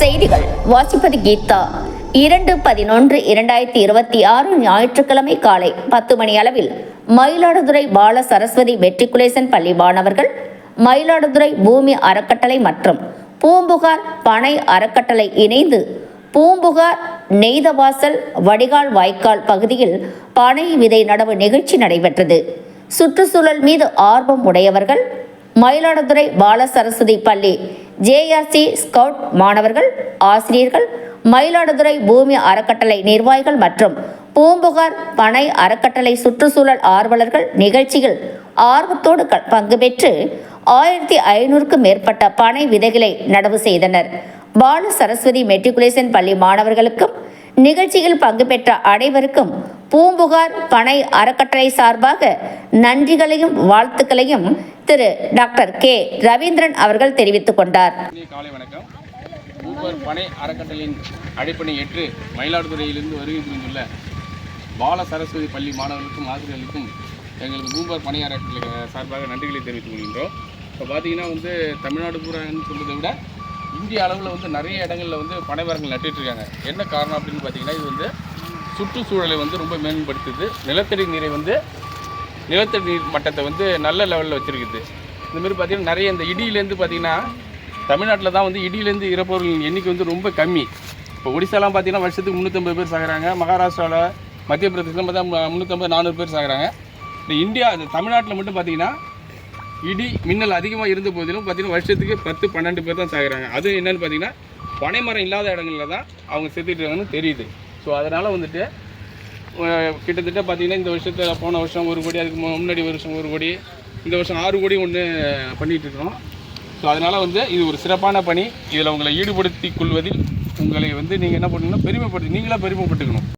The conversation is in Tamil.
செய்திகள். வாசிப்பது கீதா. இரண்டு பதினொன்று இரண்டாயிரத்தி இருபத்தி ஆறு ஞாயிற்றுக்கிழமை காலை பத்து மணி அளவில் மயிலாடுதுறை பால சரஸ்வதி மெட்ரிகுலேஷன் பள்ளி மாணவர்கள் மயிலாடுதுறை பூமி அறக்கட்டளை மற்றும் பூம்புகார் பனை அறக்கட்டளை இணைந்து பூம்புகார் நெய்தவாசல் வடிகால் வாய்க்கால் பகுதியில் பனை விதை நடவு நிகழ்ச்சி நடைபெற்றது. சுற்றுச்சூழல் மீது ஆர்வம் உடையவர்கள் மயிலாடுதுறை பால சரஸ்வதி பள்ளி ஜேஆர்சி ஸ்கவுட் மாணவர்கள் ஆசிரியர்கள் மயிலாடுதுறை பூமி அறக்கட்டளை நிர்வாகிகள் மற்றும் பூம்புகார் பனை அறக்கட்டளை சுற்றுச்சூழல் ஆர்வலர்கள் நிகழ்ச்சியில் ஆர்வத்தோடு பங்கு பெற்று ஆயிரத்தி ஐநூறுக்கும் மேற்பட்ட பனை விதைகளை நடவு செய்தனர். பால சரஸ்வதி மெட்ரிகுலேஷன் பள்ளி மாணவர்களுக்கும் நிகழ்ச்சியில் பங்கு பெற்ற அனைவருக்கும் பூம்புகார் பனை அறக்கட்டளை சார்பாக நன்றிகளையும் வாழ்த்துக்களையும் திரு டாக்டர் கே ரவீந்திரன் அவர்கள் தெரிவித்துக் கொண்டார். காலை வணக்கம். ஊப்பர் பனை அறக்கட்டளையின் அடிப்படை ஏற்று மயிலாடுதுறையிலிருந்து வருகை புரிந்துள்ள பால சரஸ்வதி பள்ளி மாணவர்களுக்கும் ஆசிரியர்களுக்கும் எங்களுக்கு ஊப்பர் பனை அறக்கட்டளை சார்பாக நன்றிகளை தெரிவித்துக் கொள்கின்றோம். இப்போ பார்த்தீங்கன்னா வந்து தமிழ்நாடு பூரான்னு சொல்கிறத விட இந்திய அளவில் வந்து நிறைய இடங்களில் வந்து பனை மரங்கள் இருக்காங்க. என்ன காரணம் அப்படின்னு பார்த்தீங்கன்னா இது வந்து சுற்றுச்சூழலை வந்து ரொம்ப மேம்படுத்துது. நிலத்தடி நீரை வந்து நிலத்தடி நீர் மட்டத்தை வந்து நல்ல லெவலில் வச்சுருக்குது. இந்தமாரி பார்த்திங்கன்னா நிறைய இந்த இடியிலேருந்து பார்த்தீங்கன்னா தமிழ்நாட்டில் தான் வந்து இடியிலேருந்து இறப்பவர்களின் எண்ணிக்கை வந்து ரொம்ப கம்மி. இப்போ ஒடிசாலாம் பார்த்தீங்கன்னா வருஷத்துக்கு முந்நூற்றம்பது பேர் சாகிறாங்க. மகாராஷ்டிராவில் மத்திய பிரதேசத்தில் பார்த்தா முந்நூற்றம்பது நானூறு பேர் சாகுறாங்க. இந்த இந்தியா இந்த தமிழ்நாட்டில் மட்டும் பார்த்தீங்கன்னா இடி மின்னல் அதிகமாக இருந்த போதிலும் பார்த்திங்கன்னா வருஷத்துக்கு பத்து பன்னெண்டு பேர் தான் சாகிறாங்க. அது என்னென்னு பார்த்தீங்கன்னா பனைமரம் இல்லாத இடங்களில் தான் அவங்க செத்துட்டு இருக்காங்கன்னு தெரியுது. ஸோ அதனால் வந்துட்டு கிட்டத்தட்ட பார்த்தீங்கன்னா இந்த வருஷத்தில் போன வருஷம் ஒரு கோடி அதுக்கு முன்னாடி வருஷம் ஒரு கோடி இந்த வருஷம் ஆறு கோடி ஒன்று பண்ணிகிட்டு இருக்கிறோம் ஸோ அதனால் வந்து இது ஒரு சிறப்பான பணி. இதில் உங்களை ஈடுபடுத்தி கொள்வதில் உங்களை வந்து நீங்கள் என்ன பண்ணணும்னா பெருமைப்படுத்தி நீங்களாக பெருமைப்பட்டுக்கணும்.